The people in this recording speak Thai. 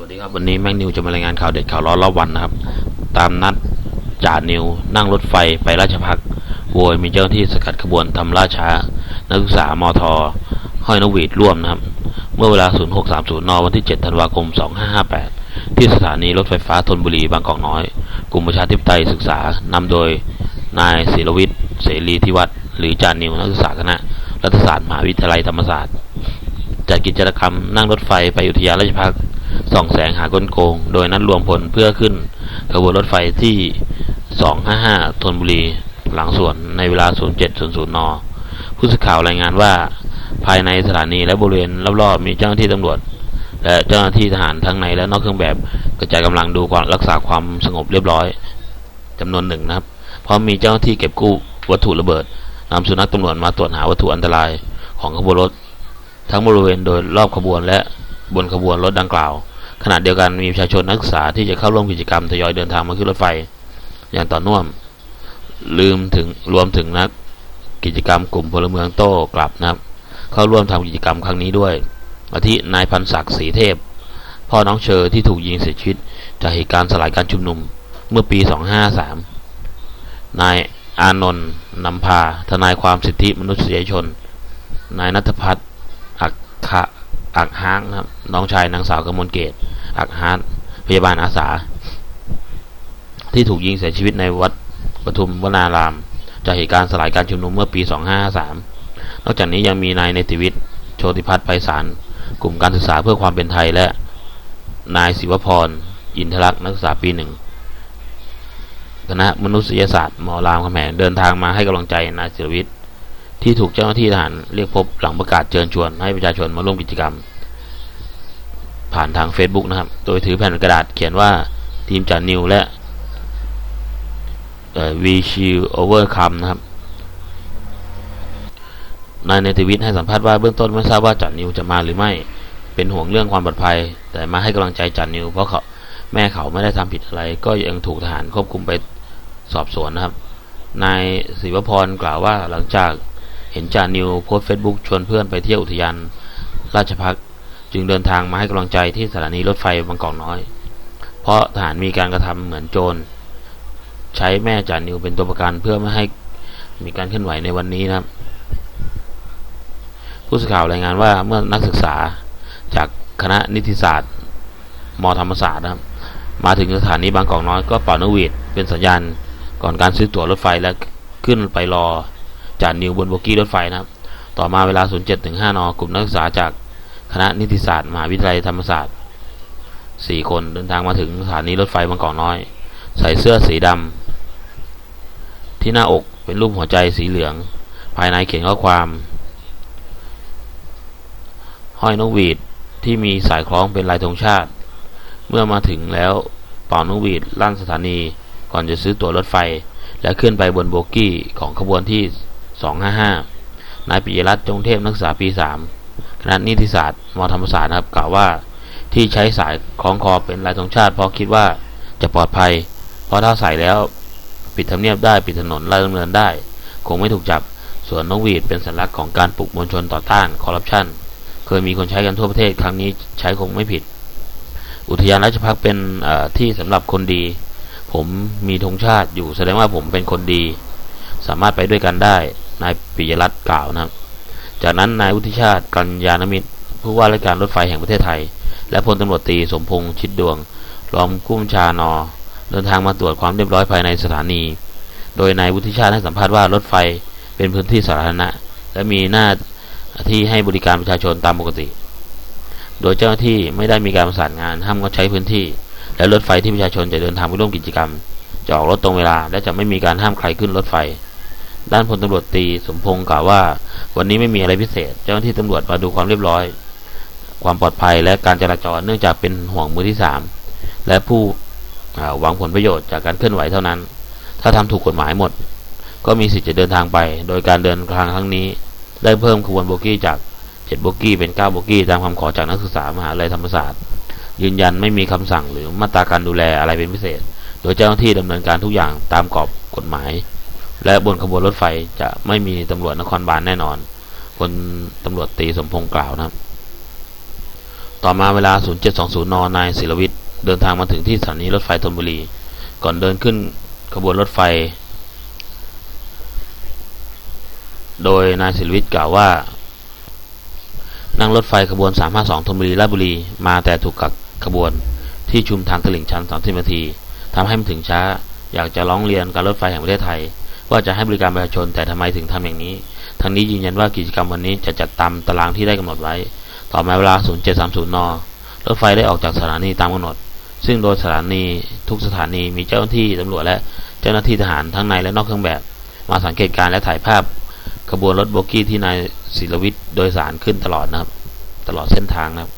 วัสดีครับวันนี้แม็กนิวจะมารายงานข่าวเด็ดข่าวร้อนรอบวันนะครับ ตามนัดจ่านิวนั่งรถไฟไปราชพักโวยมีเจ้าหน้าที่สกัดขบวนทำล่าช้า นักศึกษามทห้อยนวีดร่วมนะครับ เมื่อเวลา 0630 น วันที่ 7 ธันวาคม 2558 ที่สถานีรถไฟฟ้าธนบุรีบางกอกน้อย กลุ่มประชาธิปไตยศึกษานำโดยนายศิรวิทย์เสรีทิวัฒน์หรือจานิวนักศึกษาคณะรัฐศาสตร์มหาวิทยาลัยธรรมศาสตร์จัดกิจกรรมนั่งรถไฟไปอุทยานราชพักษ์ ส่องแสงหากลโกง โดยนัดรวมพลเพื่อขึ้นขบวนรถไฟที่ 255ธนบุรี หลังสวนในเวลา 0700 น ผู้สื่อข่าวรายงานว่า ภายในสถานีและบริเวณรอบๆมีเจ้าหน้าที่ตำรวจ และเจ้าหน้าที่ทหารทั้งในและนอกเครื่องแบบกระจายกำลังดูความรักษาความสงบเรียบร้อยจำนวนหนึ่งนะครับ เพร้อมมีเจ้าหน้าที่เก็บกู้วัตถุระเบิดนำสุนัขตำรวจมาตรวจหาวัตถุอันตรายของขบวนรถ ทั้งบริเวณโดยรอบขบวนและ บนขบวนรถดังกล่าว ขณะเดียวกันมีประชาชนนักศึกษาที่จะเข้าร่วมกิจกรรมทยอยเดินทางมาขึ้นรถไฟ อย่างต่อเนื่องลืมถึงรวมถึงนักกิจกรรมกลุ่มพลเมืองโต้กลับนะครับ เข้าร่วมทำกิจกรรมครั้งนี้ด้วยอาทินายพันศักดิ์ศรีเทพ พ่อน้องเชอที่ถูกยิงเสียชีวิตจากเหตุการณ์สลายการชุมนุมเมื่อปี 253 นายอานนท์นำพา ทนายความสิทธิมนุษยชน นายนัทพัฒน์อักขะ อักฮางครับน้องชายนางสาวกมลเกตอักฮานพยาบาลอาสา ที่ถูกยิงเสียชีวิตในวัดปทุมวนาราม จากเหตุการณ์สลายการชุมนุมเมื่อปี 2553 นอกจากนี้ยังมีนายเนติวิทย์โชติพัฒน์ไพศาลกลุ่มการศึกษาเพื่อความเป็นไทยและ นายศิวพรอินทรักษ์นักศึกษาปีหนึ่งคณะมนุษยศาสตร์มอรามคำแหงเดินทางมาให้กำลังใจนายศิรวิทย์ ที่ถูกเจ้าหน้าที่ทหารเรียกพบหลังประกาศเชิญชวน ให้ประชาชนมาร่วมกิจกรรม ผ่านทาง Facebook นะครับ โดยถือแผ่นกระดาษเขียนว่าทีมจัดนิวและวีชิลโอเวอร์คัมนะครับนายเนติวิทย์ให้สัมภาษณ์ว่าเบื้องต้นไม่ทราบว่าจัดนิวจะมาหรือไม่ เป็นห่วงเรื่องความปลอดภัย แต่มาให้กำลังใจจัดนิว เพราะเขาแม่เขาไม่ได้ทำผิดอะไร ก็ยังถูกทหารควบคุมไปสอบสวนนะครับ นายศิวพรกล่าวว่าหลังจาก เห็นจานิวโพสเฟซบุ๊กชวนเพื่อนไปเที่ยวอุทยานราชพักจึงเดินทางมาให้กำลังใจที่สถานีรถไฟบางกอกน้อย เพราะทหารมีการกระทำเหมือนโจร ใช้แม่จานิวเป็นตัวประกันเพื่อไม่ให้มีการเคลื่อนไหวในวันนี้นะครับ ผู้สื่อข่าวรายงานว่าเมื่อนักศึกษาจากคณะนิติศาสตร์มธรรมศาสตร์นะครับ มาถึงสถานีบางกอกน้อยก็เป่านกหวีดเป็นสัญญาณก่อนการซื้อตั๋วรถไฟและขึ้นไปรอ จานิวบนโบกี้รถไฟนะครับ ต่อมาเวลา 07ถึง5น กลุ่มนักศึกษาจากคณะนิติศาสตร์มหาวิทยาลัยธรรมศาสตร์ 4 คนเดินทางมาถึงสถานีรถไฟบางกอกน้อย ใส่เสื้อสีดำที่หน้าอกเป็นรูปหัวใจสีเหลือง ภายในเขียนข้อความ ห้อยนกหวีดที่มีสายคล้องเป็นลายธงชาติ เมื่อมาถึงแล้วเป่านกหวีดลั่นสถานีก่อนจะซื้อตั๋วรถไฟ และขึ้นไปบนโบกี้ของขบวนที่ 255 นายปิยรัตน์จงเทพนักศึกษาปี 3 คณะนิติศาสตร์มธรรมศาสตร์นะครับกล่าวว่าที่ใช้สายคล้องคอเป็นลายธงชาติ เพราะคิดว่าจะปลอดภัย เพราะถ้าใส่แล้วปิดทำเนียบได้ปิดถนนลาดดำเนินได้ คงไม่ถูกจับ ส่วนนกหวีดเป็นสัญลักษณ์ของการปลุกมวลชนต่อต้านคอร์รัปชันเคยมีคนใช้กันทั่วประเทศครั้งนี้ใช้คงไม่ผิด อุทยานราชพักเป็นที่สำหรับคนดี ผมมีธงชาติอยู่แสดงว่าผมเป็นคนดี สามารถไปด้วยกันได้ นายปิยรัตน์กล่าวนะครับ จากนั้นนายวุฒิชาติกัญญาณมิตร ผู้ว่าราชการรถไฟแห่งประเทศไทย และพลตำรวจตีสมพงษ์ชิดดวง รองผู้บัญชานอเดินทางมาตรวจความเรียบร้อยภายในสถานี โดยนายวุฒิชาติให้สัมภาษณ์ว่ารถไฟเป็นพื้นที่สาธารณะ และมีหน้าที่ให้บริการประชาชนตามปกติ โดยเจ้าหน้าที่ไม่ได้มีการประสานงานห้ามงดใช้พื้นที่ และรถไฟที่ประชาชนจะเดินทางไปร่วมกิจกรรม จะออกรถตรงเวลา และจะไม่มีการห้ามใครขึ้นรถไฟ ด้านพลตำรวจตีสมพงศ์กล่าวว่า วันนี้ไม่มีอะไรพิเศษ เจ้าหน้าที่ตำรวจมาดูความเรียบร้อย ความปลอดภัยและการจราจรเนื่องจากเป็นห่วงมือที่สามและผู้หวังผลประโยชน์จากการเคลื่อนไหวเท่านั้น ถ้าทำถูกกฎหมายหมด ก็มีสิทธิ์จะเดินทางไป โดยการเดินทางครั้งนี้ ได้เพิ่มขบวนโบกี้จาก7โบกี้เป็น9โบกี้ตามคำขอจากนักศึกษามหาวิทยาลัยธรรมศาสตร์ ยืนยันไม่มีคำสั่งหรือมาตราการดูแลอะไรเป็นพิเศษ โดยเจ้าหน้าที่ดำเนินการทุกอย่างตามกรอบกฎหมาย และบนขบวนรถไฟจะไม่มีตำรวจนครบาลแน่นอนพลตำรวจตีสมพงศ์กล่าวนะครับ ต่อมาเวลา 0720 น นายศิรวิทย์เดินทางมาถึงที่สถานีรถไฟธนบุรี ก่อนเดินขึ้นขบวนรถไฟ โดยนายศิรวิทย์กล่าวว่า นั่งรถไฟขบวน 352ธนบุรีราชบุรี มาแต่ถูกกักขบวนที่ชุมทางตลิ่งชัน 30 นาทีทำให้มันถึงช้า อยากจะร้องเรียนการรถไฟแห่งประเทศไทย ว่าจะให้บริการประชาชนแต่ทำไมถึงทำอย่างนี้ทั้งนี้ยืนยันว่ากิจกรรมวันนี้จะจัดตามตารางที่ได้กำหนดไว้ ต่อมาเวลา 0730 น รถไฟได้ออกจากสถานีตามกำหนด ซึ่งโดยสถานีทุกสถานีมีเจ้าหน้าที่ตำรวจและเจ้าหน้าที่ทหารทั้งในและนอกเครื่องแบบ มาสังเกตการณ์และถ่ายภาพขบวนรถโบกี้ที่นายศิรวิทย์โดยสารขึ้นตลอดนะครับ ตลอดเส้นทางนะครับ